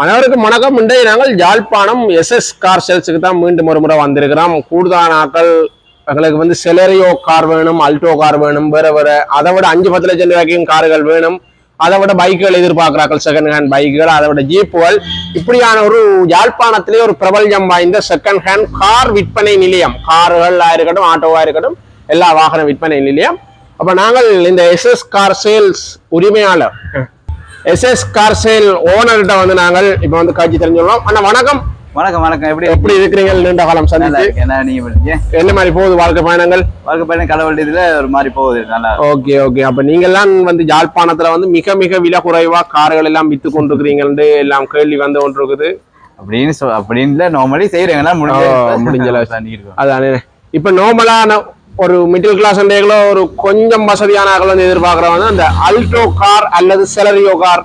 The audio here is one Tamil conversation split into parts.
அனைவருக்கும் வணக்கம். இன்றைய நாங்கள் யாழ்ப்பாணம் எஸ்எஸ் கார் சேல்ஸுக்கு தான் மீண்டும் ஒரு முறை வந்திருக்கிறோம். கூடுதலான நாட்கள் எங்களுக்கு வந்து செலரியோ கார் வேணும் அல்டோ கார் வேணும் வேற வேற. அதை விட அஞ்சு பத்து லட்சம் ரூபாய்க்கும் கார்கள் வேணும். அதை விட பைக்குகள் எதிர்பார்க்கிறார்கள் செகண்ட் ஹேண்ட் பைக்குகள் அதை விட ஜீப்புகள் இப்படியான ஒரு யாழ்ப்பாணத்திலே ஒரு பிரபல்யம் வாய்ந்த செகண்ட் ஹேண்ட் கார் விற்பனை நிலையம். கார்களாக இருக்கட்டும் ஆட்டோவாக இருக்கட்டும் எல்லா வாகன விற்பனை நிலையம். அப்போ நாங்கள் இந்த எஸ்எஸ் கார் சேல்ஸ் உரிமையாளர் எஸ்எஸ் கார் சேல் ஓனர்கிட்ட வந்து நாங்கள் இப்ப வந்து காட்சி தெரிஞ்சுள்ளோம். அண்ணா வணக்கம். வணக்கம் வணக்கம். எப்படி எப்படி இருக்கிறீங்க? நீண்ட காலம் சந்திச்சு. என்ன நீங்க என்ன மாதிரி போகுது வாழ்க்கை பயணங்கள்? வாழ்க்கை பயணம் இதுல ஒரு மாதிரி போகுது. நல்லா ஓகே ஓகே. அப்ப நீங்கெல்லாம் வந்து யாழ்ப்பாணத்துல வந்து மிக மிக விலை குறைவா கார்கள் எல்லாம் வித்து கொண்டிருக்கிறீங்கன்னு எல்லாம் கேள்வி வந்து கொண்டிருக்குது அப்படின்னு அப்படின்னு நார்மலி செய்யறீங்களா முடிஞ்ச ஓ, முடிஞ்ச அளவு. பண்ணிருக்கோம் அதானே. இப்ப நார்மலான ஒரு மிடில் கிளாஸ் அண்டைகளோ ஒரு கொஞ்சம் வசதியான வந்து எதிர்பார்க்கறவங்க வந்து அந்த அல்டோ கார் அல்லது செலரியோ கார்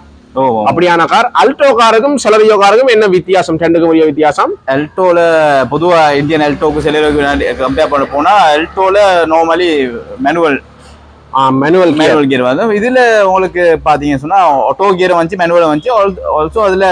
அப்படியான கார் அல்டோ காருக்கும் செலரியோ காருக்கும் என்ன வித்தியாசம்? ரெண்டுக்கும் உரிய வித்தியாசம்? எல்டோல பொதுவா இந்தியன் எல்டோக்கு சிலருக்கு கம்பேர் பண்ண போனா எல்டோல normally manual manual manual gear வந்து இதுல உங்களுக்கு பாத்தீங்க சொன்னா ஆட்டோ கியர் வந்துச்சு மேனுவல் வந்துச்சு ஆல்சோ அதுல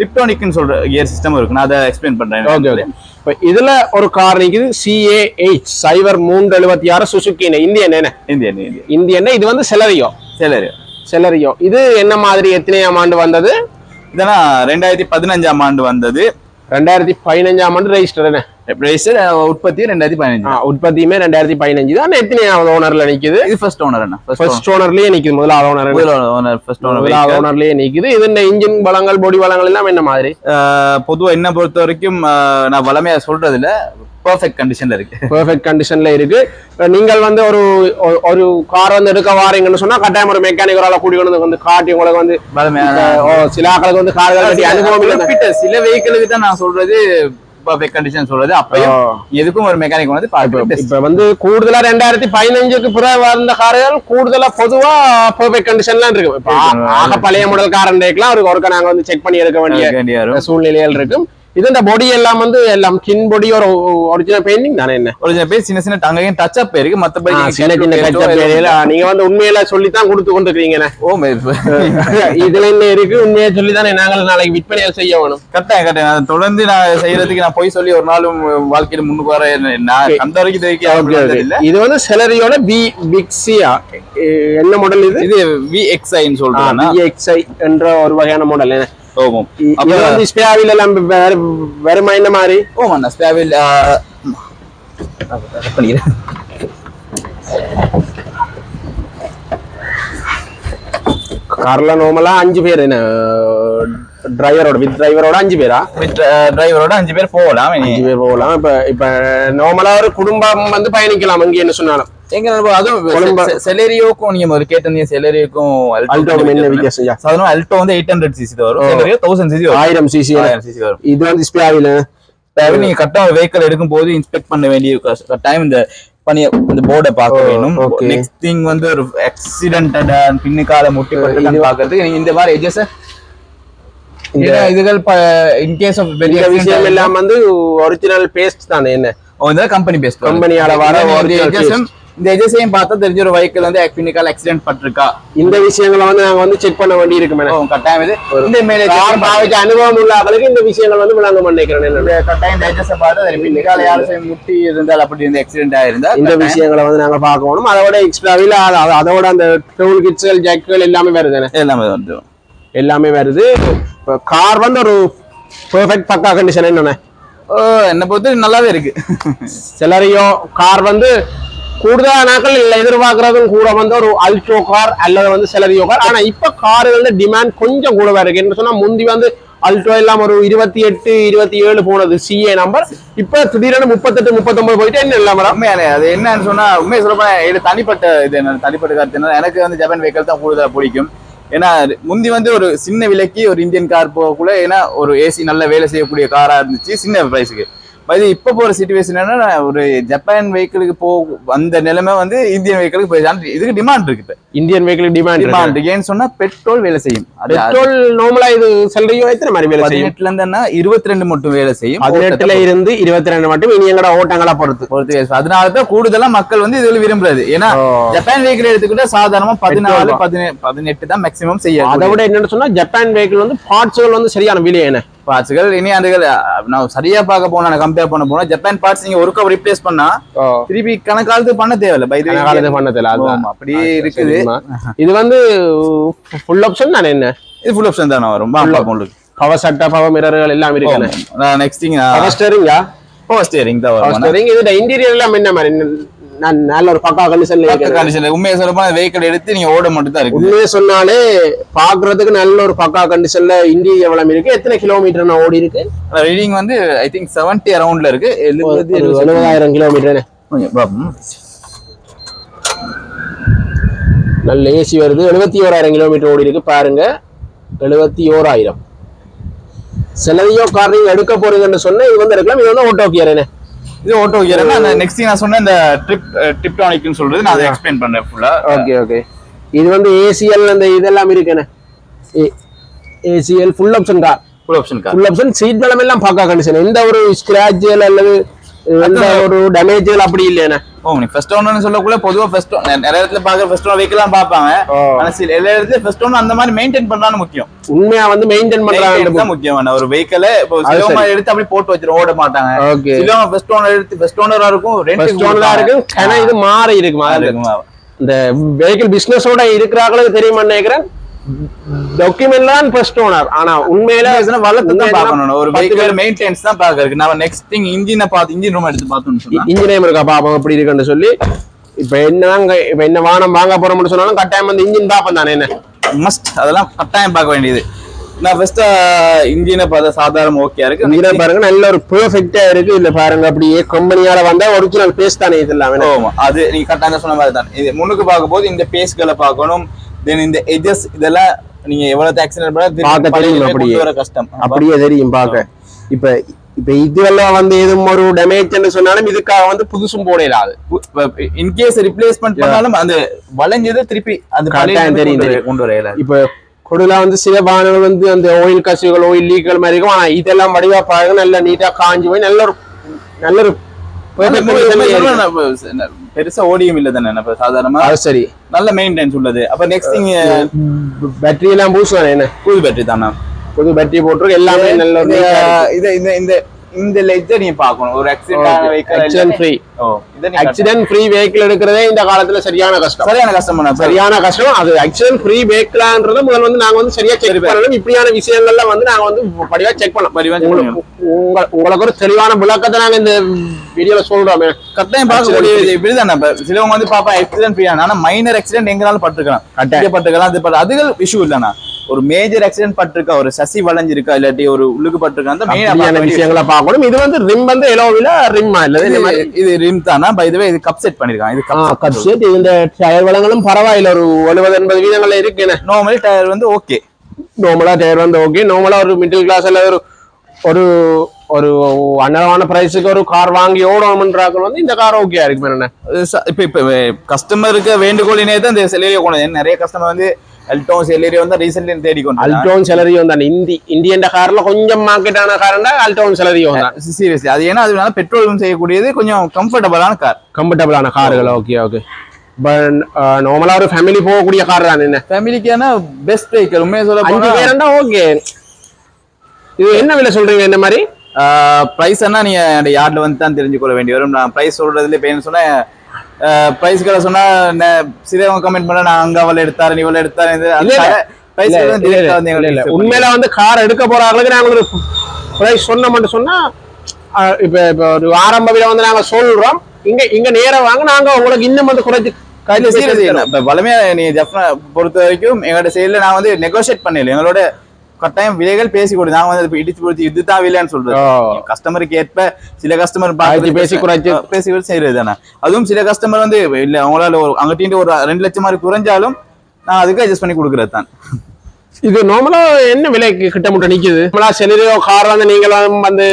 டிப்டோனிக்னு சொல்ற கியர் சிஸ்டம் இருக்கு. நான் அதை எக்ஸ்பிளைன் பண்றேன். ஓகே ஓகே இப்ப இதுல ஒரு கார் நிக்குது. சிஏஹெச் சைபர் மூன்று எழுபத்தி ஆறு சுசுக்கி இந்தியன் என்ன? Indian Indian. இது வந்து செலரியோ சிலர் செலரியோ இது என்ன மாதிரி எத்தனையாம் ஆண்டு வந்தது? இதெல்லாம் ரெண்டாயிரத்தி பதினஞ்சாம் ஆண்டு வந்தது. ரெண்டாயிரத்தி பதினஞ்சாம் ஆண்டு ரெஜிஸ்டர் என்ன ரெஜிஸ்டர் உற்பத்தி ரெண்டாயிரத்தி பதினஞ்சு. உற்பத்தியுமே ரெண்டாயிரத்தி பதினஞ்சு. தான் எத்தனையாவது ஓனர்ல நிக்குது. இது ஃபர்ஸ்ட் ஓனர் என்ன ஃபர்ஸ்ட் ஓனர்லயே நிக்குது முதலாவது ஓனர் முதல் ஓனர் ஃபர்ஸ்ட் முதலாவது ஓனர் ஓனர்லயே நிக்குது. இது இந்த இன்ஜின் பலங்கள் பொடி பலங்கள் எல்லாம் என்ன மாதிரி? பொதுவா என்ன பொறுத்த வரைக்கும் நான் வளமையா சொல்றது இல்ல பெர்ஃபெக்ட் கண்டிஷன்ல இருக்கு. பெர்ஃபெக்ட் கண்டிஷன்ல இருக்கு. நீங்கள் வந்து ஒரு ஒரு- கார் வந்து எடுக்க வாரீங்கன்னு சொன்னா கட்டாயம் ஒரு மெக்கானிக்கரால கூடி கொண்டு வந்து காட்டி உங்களுக்கு வந்து சில ஆட்களுக்கு வந்து கார்கள் அனுபவம் சில வெஹிக்கிளுக்கு தான் நான் சொல்றது பெர்ஃபெக்ட் கண்டிஷன் சொல்றது. அப்பயும் எதுக்கும் ஒரு மெக்கானிக் வந்து இப்ப வந்து கூடுதலா ரெண்டாயிரத்தி பதினஞ்சுக்கு பிறகு வந்த கார்கள் கூடுதலா பொதுவா பெர்ஃபெக்ட் கண்டிஷன்லாம் இருக்கு ஆக பழைய மாடல் காரன் டேக்கெல்லாம் ஒரு ஒருக்க நாங்க வந்து செக் பண்ணி எடுக்க வேண்டிய சூழ்நிலைகள் இருக்கும். இது இந்த பொடி எல்லாம் வந்து எல்லாம் கின் பொடி ஒரு ஒரிஜினல் பெயிண்டிங் தானே என்ன? ஒரு சில பேர் சின்ன சின்ன டங்கையும் டச் அப் இருக்கு. மத்தபடி சின்ன சின்ன ஏதோ- பேரையில நீங்க வந்து உண்மையில சொல்லித்தான் கொடுத்து கொண்டிருக்கீங்கண்ணே ஓ இதுல என்ன இருக்கு? உண்மையை சொல்லி தானே நாங்கள் நாளைக்கு விற்பனையை செய்ய வேணும். கரெக்டாக நான் தொடர்ந்து நான் செய்யறதுக்கு நான் போய் சொல்லி ஒரு நாளும் வாழ்க்கையில முன்னுக்கு வர நான் அந்த வரைக்கும் இல்ல. இது வந்து செலரியோட பி பிக்ஸியா என்ன மாடல் இது? இது விஎக்ஸ்ஐன்னு சொல்றேன் விஎக்ஸ்ஐ என்ற ஒரு வகையான மாடல் என்ன ஓமம் இது அப்ப வந்து ஸ்பேவில் எல்லாம் வேற மாதிரி ஓமண்ணா ஸ்பேவில் பண்ணிக்கிறேன் கார்ல நார்மலா அஞ்சு பேர் என்ன டிரைவரோட வித் டிரைவரோட அஞ்சு பேரா டிரைவரோட அஞ்சு பேர் போகலாம். அஞ்சு பேர் போகலாம் இப்ப இப்ப நார்மலா ஒரு குடும்பம் வந்து பயணிக்கலாம் அங்கே என்ன சொன்னாலும் எங்க அதுவும் செலேரியோக்கும் நீங்க ஒரு கேட்டிருந்தீங்க செலேரியோக்கும் அல்டோக்கு என்ன வித்தியாசம்? சாதாரண அல்டோ வந்து எயிட் ஹண்ட்ரட் சிசி வரும். செலேரியோ தௌசண்ட் சிசி ஆயிரம் சிசி ஆயிரம் சிசி வரும். இது வந்து ஸ்பேவில் தேவை நீங்க கரெக்டா ஒரு வெஹிக்கிள் எடுக்கும் போது இன்ஸ்பெக்ட் பண்ண வேண்டிய டைம் இந்த பணிய இந்த போர்டை பார்க்க வேணும். நெக்ஸ்ட் திங் வந்து ஒரு ஆக்சிடென்ட் பின்னுக்கால முட்டி இது- பட்டு பாக்குறதுக்கு நீங்க இந்த மாதிரி எஜஸ் இதுகள் இன்கேஸ் ஆஃப் பெரிய விஷயம் எல்லாம் வந்து ஒரிஜினல் பேஸ்ட் தானே என்ன? கம்பெனி பேஸ்ட் கம்பெனியால வர. இந்த எஜஸையும் பார்த்தா தெரிஞ்ச ஒரு வெஹிக்கிள் வந்து பின்னுக்கால ஆக்சிடென்ட் பட்டிருக்கா? இந்த விஷயங்களை வந்து நாங்க வந்து செக் பண்ண வேண்டி இருக்கு ஓ, கட்டாயம் இது. இந்த மேலே பாவிச்ச அனுபவம் உள்ள ஆளுக்கு இந்த விஷயங்கள் வந்து விளங்க பண்ணிக்கிறேன் கட்டாயம் டைஜஸ்ட பார்த்து அது பின்னுக்கால யாரும் முட்டி இருந்தால் அப்படி இந்த ஆக்சிடென்ட் ஆயிருந்தா இந்த விஷயங்களை வந்து நாங்க பார்க்கணும் அதோட எக்ஸ்ட்ராவில் அதோட அந்த டூல் கிட்ஸ்கள் ஜாக்குகள் எல்லாமே வருது எல்லாமே வந்து எல்லாமே வருது. கார் வந்து ஒரு பெர்ஃபெக்ட் பக்கா கண்டிஷன் என்னென்ன ஓ, என்னை பொறுத்து நல்லாவே இருக்கு. சிலரையோ கார் வந்து கூடுதலான நாட்கள் இல்லை எதிர்பார்க்கறதும் கூட வந்து ஒரு அல்ட்ரோ கார் அல்லது வந்து சிலரியோ கார் ஆனா இப்ப கார்கள் டிமாண்ட் கொஞ்சம் கூடவா இருக்கு என்ன சொன்னா முந்தி வந்து அல்ட்ரோ எல்லாம் ஒரு இருபத்தி எட்டு இருபத்தி ஏழு போனது சிஏ நம்பர் இப்ப திடீரென முப்பத்தெட்டு முப்பத்தொன்பது போயிட்டு என்ன இல்லை மேடம் உண்மையானே அது என்னன்னு சொன்னா உண்மையை சொல்ல போனா இது தனிப்பட்ட இது என்ன தனிப்பட்ட கருத்து என்ன எனக்கு வந்து ஜப்பான் வெஹிக்கல் தான் கூடுதலா பிடிக்கும் ஏன்னா முந்தி வந்து ஒரு சின்ன விலைக்கு ஒரு இந்தியன் கார் போகக்குள்ள ஏன்னா ஒரு ஏசி நல்ல வேலை செய்யக்கூடிய காரா இருந்துச்சு சின்ன பிரைஸுக்கு இது இப்ப போற சிச்சுவேஷன் என்னன்னா ஒரு ஜப்பான் வெஹிக்கிளுக்கு போ அந்த நிலைமை வந்து இந்தியன் வெஹிக்கிளுக்கு போய் ஆனா இதுக்கு டிமாண்ட் இருக்கு இப்ப. இந்தியன் வெஹிக்கிள் டிமாண்ட் டிமாண்ட் ஏன்னு சொன்னா பெட்ரோல் வேலை செய்யும். பெட்ரோல் நார்மலா இது செல்றையும் எத்தனை மாதிரி வேலை செய்யும். பதினெட்டுல இருந்துன்னா இருபத்தி ரெண்டு மட்டும் வேலை செய்யும். பதினெட்டுல இருந்து இருபத்தி ரெண்டு மட்டும் இனி எங்கட ஓட்டங்களா பொறுத்து. பொறுத்து வேலை செய்யும். அதனாலதான் கூடுதலா மக்கள் வந்து இதுல விரும்புறது. ஏன்னா ஜப்பான் வெஹிக்கிள் எடுத்துக்கிட்டா சாதாரணமா பதினாலு. பதினெட்டு தான் மேக்ஸிமம் செய்ய அதை விட என்னன்னு சொன்னா ஜப்பான் வெஹிக்கிள் வந்து பார்ட்ஸ்கள் வந்து சரியான விலை என்ன? பார்ட்ஸ்கள் இனி அதுகள் நான் சரியா பார்க்க போனா கம்பேர் பண்ண போனா ஜப்பான் பார்ட்ஸ் நீங்க ஒரு கவர் ரிப்ளேஸ் பண்ணா திருப்பி கணக்காலத்துக்கு பண்ண தேவையில்ல. பை காலத்து பண்ணதில்ல அதுதான். அப்படியே இருக்குது. இது வந்து ஃபுல் ஆப்ஷன் தானே என்ன? இது ஃபுல் ஆப்ஷன் தானே வரும். உங்களுக்கு. பவர் சட்டை பவர் மிரர்கள் எல்லாம் இருக்கு நெக்ஸ்ட் பவர் ஸ்டேரிங்கா பவர் ஸ்டியரிங் தான் வரும் ஸ்டேரிங் இதுல இன்டீரியர் எல்லாம் என்ன மாதிரி? நான் நல்ல ஒரு பக்கா கண்டிஷன்ல இருக்கு கண்டிஷன் உண்மையை சொல்ல போனா வெஹிக்கிள் எடுத்து நீங்க ஓட மட்டும் தான் இருக்கு. உண்மையை சொன்னாலே பாக்குறதுக்கு நல்ல ஒரு பக்கா கண்டிஷன்ல இன்டீரியர் எவ்வளவு இருக்கு? எத்தனை கிலோமீட்டர் நான் ஓடி இருக்கு? ரீடிங் வந்து ஐ திங்க் செவன்டி அரௌண்ட்ல இருக்கு. எழுபதாயிரம் கிலோமீட்டர். நல்ல ஏசி வருது. எழுபத்தி ஓராயிரம் கிலோமீட்டர் ஓடி இருக்கு. பாருங்க. எழுபத்தி ஓராயிரம் சிலதையோ கார் நீங்க எடுக்க போறீங்கன்னு சொன்னா இது வந்து இருக்கலாம் இது வந்து ஓட்டோ கியர் என்ன இது ஓட்டோ கியர் நெக்ஸ்ட் திங் நான் சொன்ன இந்த ட்ரிப் டிப்டானிக்னு சொல்றது. நான் அதை எக்ஸ்பிளைன் பண்றேன் ஃபுல்லா ஓகே ஓகே இது வந்து ஏசிஎல் அந்த இதெல்லாம் இருக்கு என்ன ACL full option car full option car full option seat பலம் எல்லாம் பக்கா கண்டிஷன் எந்த ஒரு ஸ்கிராட்சுகள் அல்லது எந்த ஒரு டேமேஜ்கள் அப்படி இல்லைண்ணே ஓ நீ ஃபர்ஸ்ட் ஒன்னு சொல்லக்குள்ள பொதுவா ஃபர்ஸ்ட் நிறைய இடத்துல பாக்குற ஃபர்ஸ்ட் ஒன் வெஹிக்கிள் பாப்பாங்க ஆனா சில எல்லா இடத்துல ஃபர்ஸ்ட் ஒன் அந்த மாதிரி மெயின்டைன் பண்றான்னு முக்கியம். உண்மையா வந்து மெயின்டைன் பண்றாங்க முக்கியமான ஒரு வெஹிக்கிள் இப்போ சிலவங்க எடுத்து அப்படி போட்டு வச்சிரும் ஓட மாட்டாங்க. ஓகே. ஃபர்ஸ்ட் ஓனர் எடுத்து ஃபர்ஸ்ட் ஓனரா இருக்கும் ஃபர்ஸ்ட் ரெண்ட் ஆனா இது மாறி இருக்கு மாறி இந்த வெஹிக்கிள் பிசினஸோட இருக்கிறாங்களுக்கு தெரியுமா நினைக்கிறேன்? டாக்குமெண்ட்ல தான் ஃபர்ஸ்ட் ஓனர் ஆனா உண்மையில தான் உண்மையில பார்க்கணும். ஒரு வெஹிக்கிள் மெயின்டெனன்ஸ் தான் பாக்குறதுக்கு நம்ம நெக்ஸ்ட் திங் இன்ஜினை பார்த்து இன்ஜின் ரூம் எடுத்து பார்த்தோம்னு சொன்னா? இன்ஜினியர் இருக்கா? பாப்போம் எப்படி இருக்குன்னு சொல்லி. இப்ப என்னங்க இப்ப என்ன வானம் வாங்க போறோம்னு சொன்னாலும் கட்டாயம் வந்து இன்ஜின் பாப்போம் தானே என்ன? மஸ்ட் அதெல்லாம் கட்டாயம் பார்க்க வேண்டியது. நான் ஃபர்ஸ்ட் இன்ஜினை பார்த்தா சாதாரண ஓகே இருக்கு. இன்ஜினை பாருங்க நல்ல ஒரு பெர்ஃபெக்ட்டா இருக்கு. இல்ல பாருங்க அப்படியே கம்பெனியால வந்தா ஒரிஜினல் பேஸ் தானே இது எல்லாமே ஆமா அது நீங்க கரெக்டாக சொன்ன மாதிரி தான். இது முன்னுக்கு பார்க்கும்போது இந்த பேஸ்களை பார்க்கணும். தென் இந்த எஜஸ் இதெல்லாம் நீங்க எவ்வளவு ஆக்சிடென்ட் பார்க்க தெரியும் அப்படியே. வர கஷ்டம். அப்படியே தெரியும் பாக்க இப்ப இப்ப இதுவெல்லாம் வந்து எதுவும் ஒரு டேமேஜ்னு சொன்னாலும் இதுக்காக வந்து புதுசும் போடையிடாது இன்கேஸ் ரிப்ளேஸ்மெண்ட் பண்ணாலும் அந்த வளைஞ்சது திருப்பி அந்த தெரியும், கொண்டு வரையில இப்ப கொடுலா வந்து சில வாகனங்கள் வந்து அந்த ஆயில் கசிவுகள் ஆயில் லீக்கள் மாதிரி இருக்கும். ஆனா இதெல்லாம் வடிவா பாருங்க நல்ல நீட்டா காஞ்சு போய் நல்ல ஒரு நல்ல ஒரு பெருசா ஓடியும் இல்ல தானே? நம்ம சாதாரணமா அது சரி. நல்ல மெயின்டெனன்ஸ் உள்ளது. அப்ப நெக்ஸ்ட் திங் பேட்டரி எல்லாம் பூசுவானே என்ன? புது பேட்டரி தானே? புது பேட்டரி போட்டிருக்கு எல்லாமே நல்ல. இது இந்த இந்த இந்த லைட் நீங்க பார்க்கணும். ஒரு ஆக்சிடென்ட் ஆன வெஹிக்கிள் ஆக்சிடென்ட் ஃப்ரீ ஓ ஆக்சிடென்ட் ஃப்ரீ வெஹிக்கிள் எடுக்கிறதே இந்த காலத்துல சரியான கஷ்டம். சரியான கஷ்டம் சரி சரியான கஷ்டம். அது ஆக்சிடென்ட் ஃப்ரீ வெஹிக்கிளான்றத முதல்ல வந்து நாங்க வந்து சரியா செக் பண்ணணும். இப்படியான விஷயங்கள்லாம் வந்து நாங்க வந்து படிவா செக் பண்ணலாம் படிவா உங்களுக்கு உங்க- உங்களுக்கு ஒரு தெளிவான விளக்கத்தை நாங்க இந்த வீடியோல சொல்றோமே. கட்டாயம் பார்க்கக்கூடிய இப்படிதான்? இப்ப சிலவங்க வந்து பாப்பா ஆக்சிடென்ட் ஃப்ரீ ஆனா மைனர் ஆக்சிடென்ட் எங்கனாலும் பட்டிருக்கலாம் பட்டிருக்கலாம் அது அதுகள் இஷ்யூ இல்லைண்ணா ஒரு மேஜர் ஆக்சிடென்ட் பட்டிருக்கா? ஒரு சசி வளைஞ்சிருக்கா? இல்லாட்டி ஒரு உள்ளுக்கு பட்டிருக்கா? அந்த அப்படியான மெயின் விஷயங்களை பார்க்கணும். இது வந்து ரிம் வந்து எலோவில ரிம்மா இல்ல? இது ரிம் தானா? பை இதுவே இது கப் செட் பண்ணிருக்கான். இது கப் செட் இந்த டயர் வளங்களும் பரவாயில்ல. ஒரு எழுபது எண்பது வீதங்கள்ல இருக்கு நார்மலி டயர் வந்து ஓகே நார்மலா டயர் வந்து ஓகே நார்மலா ஒரு மிடில் கிளாஸ் அல்ல ஒரு ஒரு ஒரு அன்னரமான பிரைஸுக்கு ஒரு கார் வாங்கி ஓடணும்ன்றாக்கள் வந்து இந்த கார் ஓகே இருக்கு. என்ன இப்ப இப்ப கஸ்டமருக்கு வேண்டுகோளினே தான் இந்த செலேரியோ கொண்டு. நிறைய கஸ்டமர் வந்து செலேரியோ வந்து ரீசென்ட்லி தேடி கொண்டு அல்டோன் செலரியும் தான் இந்தி இந்தியன் கார்ல கொஞ்சம் மார்க்கெட் ஆன காரண்டா அல்டோன் செலரியும் தான் சீரியஸ்லி அது பெட்ரோல் செய்யக்கூடியது கொஞ்சம் கம்ஃபர்டபுளான கார் கம்ஃபர்டபுளான கார்கள் ஓகே ஓகே நார்மலா ஒரு ஃபேமிலி போகக்கூடிய கார் தான் என்ன? ஃபேமிலிக்கான பெஸ்ட் வெஹிக்கல் உண்மையை சொல்ல அஞ்சு பேருண்டா ஓகே இது என்ன விலை சொல்றீங்க இந்த மாதிரி? பிரைஸ் என்ன நீங்க யார்ட்ல வந்து தான் தெரிஞ்சுக்கொள்ள வேண்டி வரும். நான் பிரைஸ் சொல்றதுல இப்ப என்ன சொன்னா பிரைஸ்களை சொன்னா ந- சிலவங்க கமெண்ட் பண்ண நான் அங்க அவள் எடுத்தாரு நீ இவள் எடுத்தாரு. உண்மையில வந்து கார் எடுக்க போறாங்களுக்கு நாங்க ஒரு பிரைஸ் சொன்ன மட்டும் சொன்னா இப்ப இப்ப ஒரு ஆரம்ப விலை வந்து நாங்க சொல்றோம். இங்க இங்க நேரா வாங்க நாங்க உங்களுக்கு இன்னும் வந்து குறைச்சு கையில சீரியஸ் இப்ப வளமையா நீங்க ஜப்னா பொறுத்த வரைக்கும் எங்களோட சைடுல நான் வந்து நெகோஷியேட் பண்ணல எங்களோட கட்டாயம் விலைகள் பேசி கொடு. நான் வந்து இடிச்சு பொறுத்து இதுதான் விலைன்னு சொல்றேன் ஓ. கஸ்டமருக்கு ஏற்ப சில கஸ்டமர் பாய்ச்சி பேசி குறைச்சு. பேசி செய்யறது தானே. அதுவும் சில கஸ்டமர் வந்து இல்ல அவங்களால ஒரு அங்கிட்ட ஒரு ரெண்டு லட்சம் மாதிரி குறைஞ்சாலும் நான் அதுக்கு அட்ஜஸ்ட் பண்ணி கொடுக்கறது தான். இது நார்மலா என்ன விலைக்கு கிட்ட முட்ட நிக்குது? நார்மலா செலிரியோ கார் வந்து நீங்களும் வந்து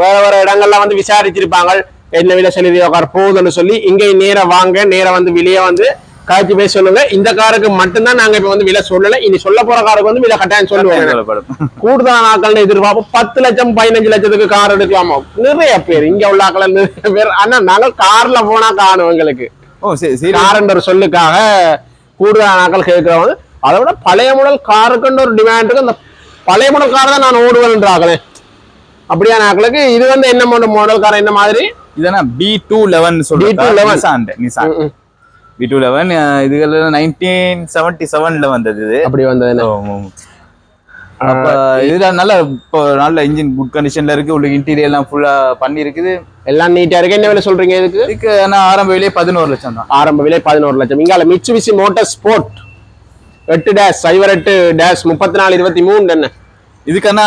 வேற வேற இடங்கள்ல வந்து விசாரிச்சிருப்பாங்க. என்ன விலை செலிரியோ கார் போகுதுன்னு சொல்லி இங்க நேரா வாங்க நேரா வந்து விலைய வந்து காய்ச்சி பேச சொல்லுங்க. இந்த காருக்கு மட்டும்தான் நாங்க இப்ப வந்து விலை சொல்லல. இனி சொல்ல போற காருக்கு வந்து விலை கட்டாயம் சொல்லுவாங்க. சொல்லப்படும். கூடுதல் ஆட்கள் எதிர்பார்ப்போம். பத்து லட்சம் பதினஞ்சு லட்சத்துக்கு கார் எடுக்கலாமா? நிறைய பேர். இங்க உள்ள ஆட்கள் நிறைய பேர். ஆனா நாங்கள் கார்ல போனா காணும் எங்களுக்கு. ஓ சரி சரி. கார் ஒரு சொல்லுக்காக கூடுதல் ஆட்கள் கேட்கிறவங்க அதை விட பழைய மாடல் காருக்குன்னு ஒரு டிமாண்ட் இருக்கு அந்த பழைய மாடல் கார் தான் நான் ஓடுவேன்றாங்களே அப்படியான ஆட்களுக்கு இது வந்து என்ன மாடல் மாடல் கார் என்ன மாதிரி? இதனா B two eleven B211. Nissan Nissan B two eleven இதுகள் நைன்டீன் செவன்டி செவன்ல வந்தது இது. அப்படி வந்தது இதுல நல்ல இப்போ நல்ல இன்ஜின் குட் கண்டிஷன்ல இருக்கு உள்ள இன்டீரியர் எல்லாம் ஃபுல்லா பண்ணி இருக்குது எல்லாம் நீட்டா இருக்கு. என்ன விலை சொல்றீங்க இதுக்கு? இதுக்கு ஆனா ஆரம்ப விலையே பதினோரு லட்சம் தான். ஆரம்ப விலை பதினோரு லட்சம். இங்கால மிட்சுபிசி மோட்டார் ஸ்போர்ட் எட்டு டேஷ் சைபர் எட்டு டேஷ் முப்பத்தி நாலு இருபத்தி மூணு என்ன? இதுக்கான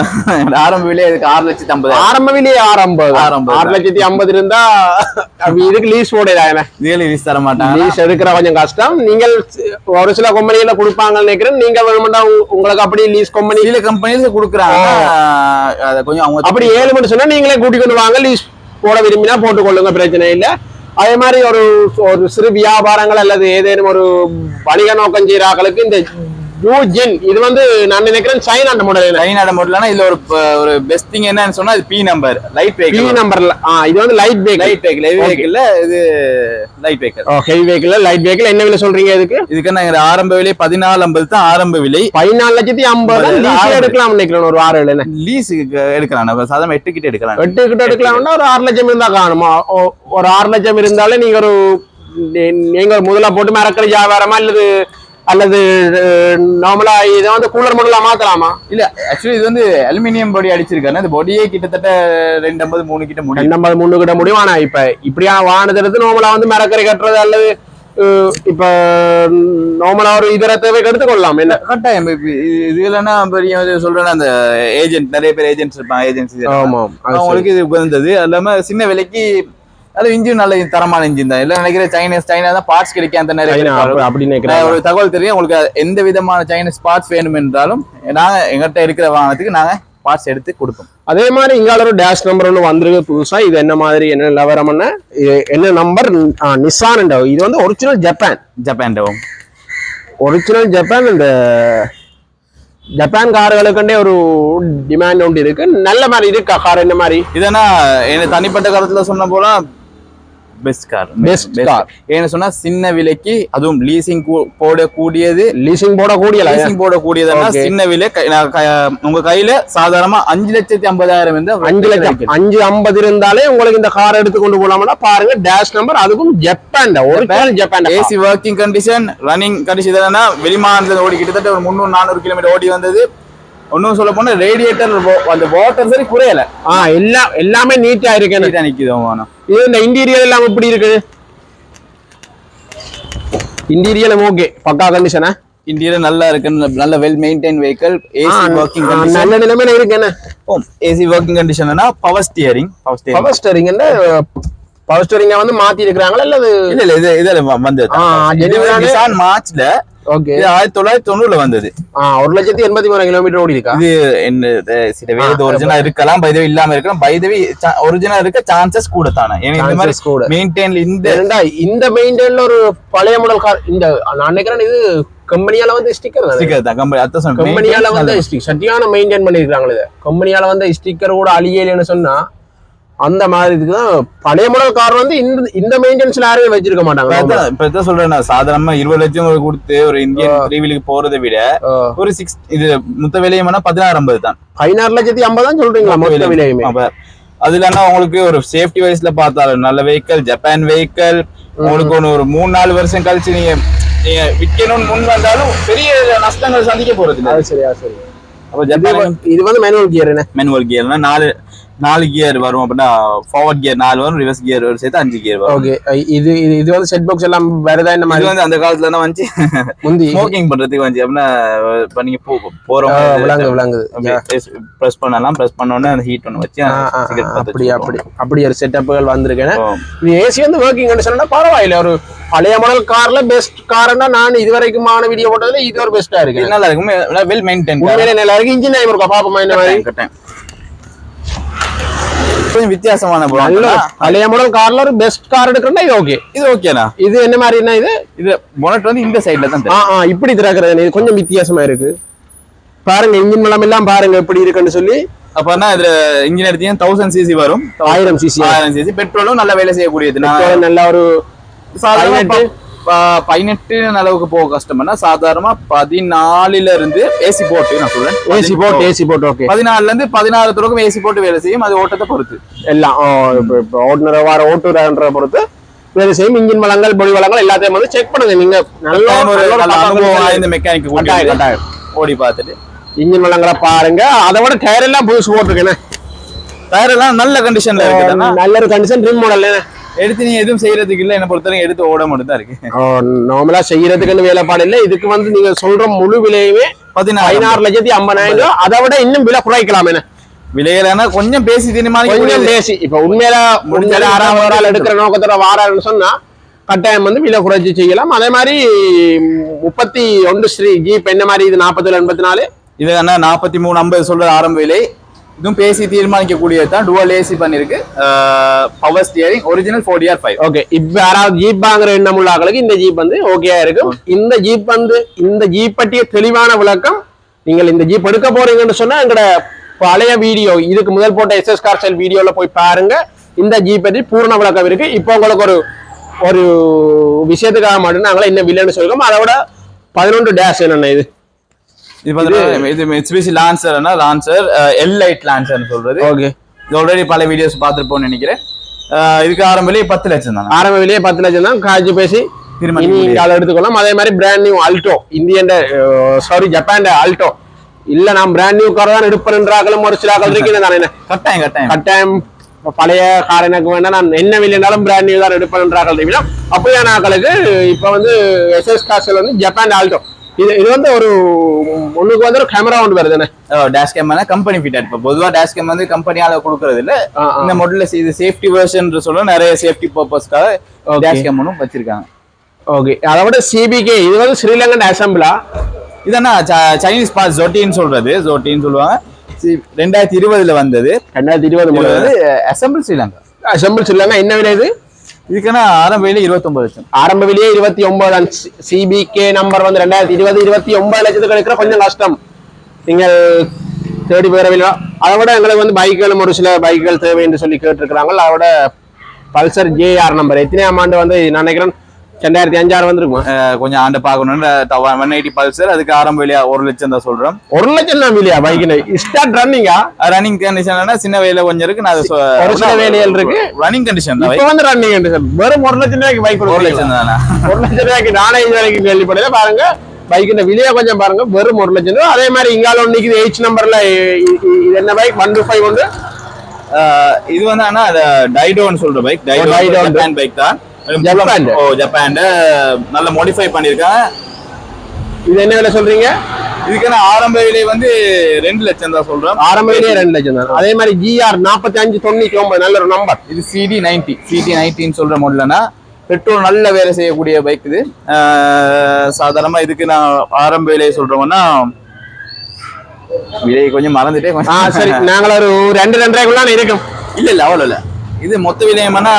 ஆரம்ப விலையே இதுக்கு ஆறு லட்சத்தி ஐம்பதாயிரம். ஆரம்ப விலையே ஆரம்பம் ஆரம்பம் ஆறு லட்சத்தி ஐம்பது இருந்தா இதுக்கு லீஸ் இதுல லீஸ் தர மாட்டாங்க. லீஸ் எடுக்கிற கொஞ்சம் கஷ்டம். நீங்கள் ஒரு சில கம்பெனியில கொடுப்பாங்கன்னு நினைக்கிறேன். நீங்க வேணுமெண்டா உங்களுக்கு அப்படி லீஸ் கம்பெனி சில கொடுக்குறாங்க. அதை கொஞ்சம் அவங்க அப்படி ஏழு மணி சொன்னா நீங்களே கூட்டிக் கொண்டு வாங்க. லீஸ் போட விரும்பினா போட்டுக்கொள்ளுங்க பிரச்சனை இல்ல. அதே மாதிரி ஒரு ஒரு சிறு வியாபாரங்கள் அல்லது ஏதேனும் ஒரு வணிக நோக்கம் செய்யறாங்களுக்கு இந்த யூஜின் இது வந்து நான் நினைக்கிறேன் சைனா அந்த மாடல் சைனாட மாடல்னா இதுல ஒரு ப- ஒரு பெஸ்ட் திங் என்னன்னு சொன்னா இது B number light B vehicle நம்பர்ல ஆ இது வந்து light light vehicle vehicle heavy Okay. வெஹிக்கிள்ல இது light vehicle heavy vehicle light vehicle என்ன விலை சொல்றீங்க இதுக்கு? இதுக்கு நாங்க ஆரம்ப விலை பதினாலு ஐம்பது தான் ஆரம்ப விலை. பதினாலு லட்சத்தி ஐம்பது ஐம்பது, லீஸ் ஆறு. எடுக்கலாம் நினைக்கிறேன் ஒரு ஆறு இல்ல லீஸுக்கு எடுக்கலாம். நம்ம சாதாரண எட்டு கிட்ட எடுக்கலாம். எட்டு கிட்ட எடுக்கலாம்னா ஒரு ஆறு லட்சம் இருந்தா காணுமா. ஓ- ஒரு ஆறு லட்சம் இருந்தாலே நீங்க ஒரு நீங்க ஒரு முதலா போட்டு மரக்கறி வியாபாரமா அல்லது அல்லது நார்மலா இதை வந்து கூலர் மாடலா மாத்தலாமா? இல்ல ஆக்சுவலி இது வந்து அலுமினியம் பொடி அடிச்சிருக்காரு இந்த பொடியே கிட்டத்தட்ட ரெண்டு ஐம்பது மூணு கிட்ட முடியும். ரெண்டு ஐம்பது மூணு கிட்ட முடியும். ஆனா இப்ப இப்படியா வாகனத்தை எடுத்து நார்மலா வந்து மரக்கறி கட்டுறது அல்லது இப்ப நார்மலா ஒரு இதர தேவை எடுத்துக்கொள்ளலாம் என்ன? கட்டாயம். இது- இல்லைன்னா பெரிய சொல்றேன்னா அந்த ஏஜென்ட் நிறைய பேர் ஏஜென்ட்ஸ் இருப்பாங்க ஏஜென்சி சரி. அவங்களுக்கு இது உகந்தது. அது இல்லாம சின்ன விலைக்கு அது இன்ஜின் நல்ல தரமான இன்ஜின் தான். எல்லாம் நினைக்கிற சைனீஸ் சைனா தான் பார்ட்ஸ் கிடைக்க அந்த நிறைய நினைக்கிறேன் ஒரு தகவல் தெரியும் உங்களுக்கு எந்த விதமான சைனீஸ் பார்ட்ஸ் வேணும் என்றாலும் நாங்க எங்கிட்ட இருக்கிற வாகனத்துக்கு நாங்க பார்ட்ஸ் எடுத்து கொடுப்போம். அதே மாதிரி இங்கால ஒரு டேஷ் நம்பர் ஒன்று வந்திருக்கு புதுசா. இது என்ன மாதிரி என்ன நிலவரம்னு என்ன நம்பர் நிசான் இது வந்து original Japan Japan original Japan இந்த ஜப்பான் கார்களுக்குண்டே ஒரு டிமாண்ட் ஒன்று இருக்கு. நல்ல மாதிரி இருக்கா கார் என்ன மாதிரி? இதனா என்ன தனிப்பட்ட கருத்துல சொன்ன போல பெஸ்ட் கார் Best car. ஏன்னு சொன்னா சின்ன விலைக்கு அதுவும் லீசிங் போடக்கூடியது. லீசிங் போடக்கூடிய லீசிங் போடக்கூடியதுன்னா Okay. சின்ன விலை உங்க கையில சாதாரணமா அஞ்சு லட்சத்தி ஐம்பதாயிரம் இருந்து அஞ்சு லட்சம் அஞ்சு ஐம்பது இருந்தாலே உங்களுக்கு இந்த கார் எடுத்து கொண்டு போலாம்னா பாருங்க டேஷ் நம்பர் அதுக்கும் Japan original Japan AC working condition running condition என்னன்னா வெளிமாநிலத்தில் ஓடி கிட்டத்தட்ட ஒரு முந்நூறு நானூறு கிலோமீட்டர் ஓடி வந்தது. ஒன்றும் சொல்ல போனா ரேடியேட்டர் அந்த வாட்டர் சரி குறையல. ஆ எல்லாம் எல்லாமே நீட்டா இருக்கு நீட்டா நிக்குது இது இந்த இன்டீரியர் எல்லாம் எப்படி இருக்குது? இன்டீரியர் ஓகே பக்கா கண்டிஷனா இன்டீரியர் நல்லா இருக்கு நல்ல well maintain vehicle AC condition நல்ல நிலைமையில இருக்கு என்ன? AC working கண்டிஷன்னா power steering power steering power steering power ஸ்டரிங்க வந்து மாத்தி இருக்கிறாங்களா அல்லது இல்ல இல்ல இது இதுல வ- வந்தது ஆ, genuine-ஆன- நிசான் மார்ச்ல ஓகே இது ஆயிரத்தி தொள்ளாயிரத்தி தொண்ணூறுல வந்தது. ஒரு லட்சத்தி எண்பத்தி மூணு கிலோமீட்டர் ஓடி இருக்கா இது என்ன சில பேர் இது இருக்கலாம் பைதவி இல்லாம இருக்கலாம். பைதவி ஒரிஜினல் இருக்க சான்சஸ் கூட தானே. ஏன்னா இந்த மாதிரி கூட. மெயின்டைன்ல இந்த இந்த மெயின்டைன்ல ஒரு பழைய மாடல் கார் இந்த நான் நினைக்கிறேன் இது கம்பெனியால வந்து ஸ்டிக்கர் தான் கம்பெனி அத்த சொன்ன கம்பெனியால வந்து சரியான மெயின்டைன் பண்ணிருக்காங்களே கம்பெனியால வந்து ஸ்டிக்கர் கூட அழியலைன்னு சொன்னா அந்த மாதிரி இதுக்குதான் பழைய மாடல் கார் வந்து இந்த இந்த மெயின்டெனன்ஸ்ல யாரையும் வச்சிருக்க மாட்டாங்க. இப்ப எதான் சொல்றேன் நான். சாதாரணமா இருபது லட்சம் கொடுத்து ஒரு இந்தியன் த்ரீ வீலுக்கு போறதை விட ஒரு சிக்ஸ் இது மொத்த விலையும் பதினாறு ஐம்பது தான். பதினாறு லட்சத்தி ஐம்பதான் சொல்றீங்களா மொத்த விலையுமே. அப்ப அதுல என்ன உங்களுக்கு ஒரு சேஃப்டி வைஸ்ல பார்த்தாலும் நல்ல வெஹிக்கல் ஜப்பான் வெஹிக்கல் உங்களுக்கு ஒண்ணு ஒரு மூணு நாலு வருஷம் கழிச்சு நீங்க நீங்க விற்கணும்னு முன் வந்தாலும் பெரிய நஷ்டங்கள் சந்திக்க போறது இல்ல சரியா சரி. அப்ப இது வந்து மேனுவல் கியர் என்ன மேனுவல் கியர்னா நாலு நாலு கியர் வரும் அப்படின்னா ஃபார்வர்ட் கியர் நாலு வரும் ரிவர்ஸ் கியர் சேர்த்து அஞ்சு கியர் வரும். ஓகே இது இது இது வந்து செட் பாக்ஸ் எல்லாம் வருதா இந்த இது மாதிரி? வந்து அந்த காலத்துல தான் வந்து முந்தி. ஸ்மோக்கிங் பண்றதுக்கு வந்து அப்படின்னா இப்ப நீங்க போ போறவங்க விளங்கு விளங்குது ப்ரெஸ் பண்ணலாம். ப்ரெஸ் பண்ண உடனே அந்த ஹீட் ஒன்று வச்சு அப்படி அப்படி அப்படி ஒரு செட்டப்புகள் வந்திருக்கேன். இது ஏசி வந்து ஒர்க்கிங் கண்டிஷன்னா பரவாயில்ல. ஒரு பழைய மாடல் கார்ல பெஸ்ட் கார்னா நான் இதுவரைக்குமான வீடியோ போட்டதுல இது ஒரு பெஸ்டா இருக்கு. இது நல்லா இருக்கும் வெல் மெயின்டைன் நல்லா இருக்கு. இன்ஜின் டைம் இருக்கா பாப்போமா இந்த மாதிரி? கொஞ்சம் வித்தியாசமான நல்ல ப்ராடக்ட் பழைய மாடல் கார்ல ஒரு பெஸ்ட் கார் எடுக்கிறேன்னா இது ஓகே இது ஓகேண்ணா இது என்ன மாதிரின்னா இது இது பொனட் வந்து இந்த சைடுல தான் ஆ ஆ இப்படி திறக்கிறது இது கொஞ்சம் வித்தியாசமா இருக்கு பாருங்க இன்ஜின் மலம் எல்லாம் பாருங்க எப்படி இருக்குன்னு சொல்லி அப்பனா இதுல இன்ஜின் எடுத்தீங்கன்னா தௌசண்ட் சிசி வரும் ஆயிரம் சிசி ஆயிரம் சிசி பெட்ரோலும் நல்ல வேலை செய்யக்கூடியது நல்ல ஒரு பதினெட்டு? அளவுக்கு போக கஷ்டம்னா சாதாரணமா பதினாலுல இருந்து ஏசி போட்டு நான் சொல்றேன். ஏசி போட் ஏசி போட் ஓகே பதினாலுல இருந்து பதினாறு தூரம் ஏசி போட்டு வேலை செய்யும். அது ஓட்டத்தை பொறுத்து. எல்லாம் ஓட்டுநர் வார ஓட்டுநர்ன்ற பொறுத்து வேறு செய்யும். இன்ஜின் வளங்கள் பொடி வளங்கள் எல்லாத்தையும் வந்து செக் பண்ணுங்க. நீங்க நல்ல அனுபவம் இருக்கு. வாய்ந்த மெக்கானிக் கட்டாயம். ஓடி பார்த்துட்டு. இன்ஜின் வளங்களை பாருங்க. அதை விட டயர் எல்லாம் புதுசு போட்டிருக்கேன். டயர் எல்லாம் நல்ல கண்டிஷன்ல இருக்குதுன்னா நல்ல ஒரு கண்டிஷன் ரிம் மாடல் எடுத்து நீ எதுவும் செய்யறதுக்கு இல்ல என்ன பொறுத்தவரைக்கும் எடுத்து ஓட மட்டும் தான் இருக்கு நார்மலா செய்யறதுக்குன்னு வேலைப்பாடு இல்லை. இதுக்கு வந்து நீங்க சொல்ற முழு விலையுமே பதினாறு. லட்சத்தி ஐம்பதாயிரம் ரூபாய் அதை விட இன்னும் விலை குறைக்கலாம் என்ன? விலையிலனா கொஞ்சம் பேசி கொஞ்சம் தீர்மானிக்க பேசி. இப்ப உண்மையில உண்மையில ஆறாம் ஆள் எடுக்கிற நோக்கத்தோட வாரான்னு சொன்னா கட்டாயம் வந்து விலை குறைச்சி செய்யலாம். அதே மாதிரி முப்பத்தி ஒன்று ஸ்ரீ ஜீப் என்ன மாதிரி இது நாற்பத்தி எண்பத்தி நாலு? இது என்ன நாற்பத்தி மூணு ஐம்பது சொல்ற ஆரம்ப விலை. இதுவும் பேசி தீர்மானிக்கக்கூடியது தான் டுவல் ஏசி பண்ணிருக்கு. Power steering original four year five okay இப்ப யாராவது ஜீப் வாங்குற எண்ணம் உள்ள ஆட்களுக்கு இந்த ஜீப் வந்து ஓகேயா இருக்கும். இந்த ஜீப் வந்து இந்த ஜீப் பற்றிய தெளிவான விளக்கம் நீங்கள் இந்த ஜீப் எடுக்க போறீங்கன்னு சொன்னா எங்களோட பழைய வீடியோ இதுக்கு முதல் போட்ட எஸ்எஸ் கார் செல் வீடியோல போய் பாருங்க. இந்த ஜீப் பற்றி பூர்ண விளக்கம் இருக்கு. இப்போ உங்களுக்கு ஒரு ஒரு விஷயத்துக்காக மட்டும் நாங்களே என்ன வில்லைன்னு சொல்லிருக்கோம் அதை விட பதினொன்று டேஷ் என்னென்ன இது? இது பார்த்தீங்கன்னா இது மிட்சுபிஷி லான்சர்னா லான்சர் எல் லைட் லான்சர்னு சொல்றது. ஓகே. இது ஆல்ரெடி பல வீடியோஸ் பார்த்துருப்போம்னு நினைக்கிறேன். இதுக்கு ஆரம்ப பத்து லட்சம் தானே? ஆரம்ப விலையே பத்து லட்சம் தான். காய்ச்சி பேசி திரும்ப அதை எடுத்துக்கொள்ளலாம். அதே மாதிரி brand new Alto Indian sorry Japan Alto இல்ல நான் பிராண்ட் நியூ கார் தான் எடுப்பேன்றாக்களும் ஒரு சில ஆக்கள் இருக்கீங்க தானே கட்டாயம் கட்டாயம். கட்டாயம் பழைய கார் எனக்கு வேண்டாம். நான் என்ன வில்லைனாலும் பிராண்ட் நியூ தான் எடுப்பேன்றாக்கள் இருக்கீங்க அப்படியான ஆக்களுக்கு இப்ப வந்து எஸ்எஸ் காசில் வந்து ஜப்பான் ஆல்டோ இது இது வந்து ஒரு ஒண்ணுக்கு வந்து ஒரு கேமரா ஒன்று வருதுண்ணே டேஷ் கேம் கம்பெனி ஃபிட் இப்போ பொதுவா டேஷ் கேம் வந்து கம்பெனியால கொடுக்கறது இல்ல. இந்த மாடல்ல இது சேஃப்டி வெர்ஷன் சொல்ல நிறைய சேஃப்டி பர்பஸ்க்காக. டேஷ் கேம் ஒன்றும் வச்சிருக்காங்க. ஓகே அதை விட சிபிகே இது வந்து ஸ்ரீலங்கன் அசம்பிளா இதென்னா சைனீஸ் பாஸ் ஜோட்டின்னு சொல்றது. ஜோட்டின்னு சொல்லுவாங்க. ரெண்டாயிரத்தி இருபதுல வந்தது. ரெண்டாயிரத்தி இருபது அசம்பிள் ஸ்ரீலங்கா. அசம்பிள் ஸ்ரீலங்கா. என்ன விலை இது? இதுக்குன்னா ஆரம்ப விலை இருபத்தொன்பது லட்சம். ஆரம்ப விலையே இருபத்தி ஒன்பது சிபிகே நம்பர் வந்து ரெண்டாயிரத்தி இருபது இருபத்தி ஒன்பது லட்சத்துக்கு எடுக்கிற கொஞ்சம் கஷ்டம். நீங்கள் தேடி போயிடவில்லை அதை விட எங்களுக்கு வந்து பைக்குகளும் ஒரு சில பைக்குகள் தேவை என்று சொல்லி கேட்டிருக்கிறாங்க. அதை விட பல்சர் ஜேஆர் நம்பர் எத்தனையாம் ஆண்டு வந்து நினைக்கிறேன் ரெண்டாயிரத்தி அஞ்சாறு வந்திருக்கும்? கொஞ்சம் ஆண்டு பார்க்கணும்னு ஒன் எயிட்டி பல்சர் அதுக்கு ஆரம்ப விலையா ஒரு லட்சம் தான் சொல்றோம். ஒரு லட்சம் தான் இல்லையா பைக்கில் ஸ்டார்ட் ரன்னிங்கா ரன்னிங் கண்டிஷன் சின்ன வேலை கொஞ்சம் இருக்கு நான் ஒரு சில வேலைகள் இருக்கு. ரன்னிங் கண்டிஷன் தான் இப்போ வந்து ரன்னிங் வெறும் ஒரு லட்சம் ரூபாய்க்கு பைக் ஒரு லட்சம் தானே? ஒரு லட்சம் ரூபாய்க்கு நானே இது வரைக்கும் கேள்விப்படல. பாருங்க பைக்கின் விலையை கொஞ்சம் பாருங்க. வெறும் ஒரு லட்சம் ரூபாய். அதே மாதிரி இங்கால ஒன்று நிக்குது எயிட் நம்பர்ல இது என்ன பைக் ஒன் டூ ஃபைவ் ஒன்று இது வந்து ஆனா டைடோன்னு சொல்ற பைக் டைடோ பைக் தான். ஜப்பான். ஓ ஜப்பான் நல்ல மாடிஃபை பண்ணிருக்காங்க இது என்ன விலை சொல்றீங்க? இதுக்கான ஆரம்ப விலை வந்து ரெண்டு லட்சம் தான் சொல்றோம். ஆரம்ப விலையே ரெண்டு லட்சம் தான். அதே மாதிரி ஜிஆர் நாற்பத்தி அஞ்சு தொண்ணூத்தி ஒன்பது நல்ல ஒரு நம்பர் இது சிடி நைன்டி சிடி நைன்டின்னு சொல்ற மாடல்னா பெட்ரோல் நல்ல வேலை செய்யக்கூடிய பைக் இது. சாதாரணமா இதுக்கு நான் ஆரம்ப விலை சொல்றோம்னா விலை கொஞ்சம் மறந்துட்டே ஆ சரி. கொஞ்சம் நாங்கள் ஒரு ரெண்டு ரெண்டரைக்குள்ள இருக்கும் இல்ல இல்ல அவ்வளவு இல்ல. இது மொத்த விலையமானா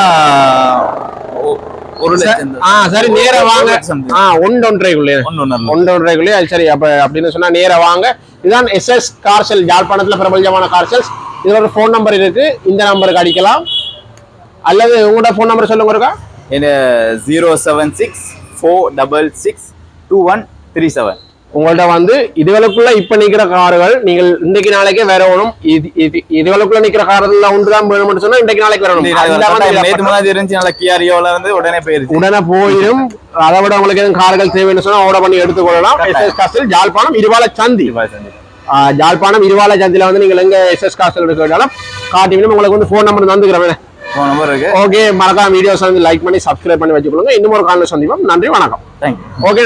ஒரு லட்சம். ஆ சரி நேரா வாங்க. ஆ ஒன்று ஒன்றரைக்குள்ளே. ஒண்ணு ஒண்ணு இல்ல. ஒன்று ஒன்றரைக்குள்ளே அது சரி அப்ப அப்படின்னு சொன்னா நேரா வாங்க. இதுதான் எஸ்எஸ் கார்செல் யாழ்ப்பாணத்துல பிரபலமான கார்செல்ஸ் இதுல ஒரு ஃபோன் நம்பர் இருக்கு. இந்த நம்பருக்கு அடிக்கலாம். அல்லது உங்களோட ஃபோன் நம்பர் சொல்லுங்க இருக்கா zero seven six four double six two one three seven உங்கள்ட்ட வந்து இதுகளுக்குள்ள இப்ப நிக்கிற கார்கள் நீங்கள் இன்றைக்கு நாளைக்கே இது இது இதுகளுக்குள்ள நிக்கிற கார்கள் ஒன்று தான் வேணும்னு சொன்னா இன்றைக்கு நாளைக்கு வரணும் உடனே போயிருச்சு. உடனே போயிடும் அதை விட உங்களுக்கு எதுவும் கார்கள் தேவைன்னு சொன்னா ஆர்டர் பண்ணி எடுத்துக்கொள்ளலாம். எஸ்எஸ் காசில் யாழ்ப்பாணம் இருவால சந்தி. ஜாழ்ப்பாணம் இருவாலை சந்தில வந்து நீங்கள் எங்க எஸ்எஸ் காசல் எடுக்க வேண்டாலும் காட்டிவிடும். உங்களுக்கு வந்து ஃபோன் நம்பர் தந்துக்கிறேன். ஃபோன் நம்பர் இருக்கு. ஓகே மறக்காம வீடியோஸ் வந்து லைக் பண்ணி சப்ஸ்கிரைப் பண்ணி வச்சுக்கொள்ளுங்க. இன்னும் ஒரு காலையில் சந்திப்போம். நன்றி வணக்கம். Thank you okay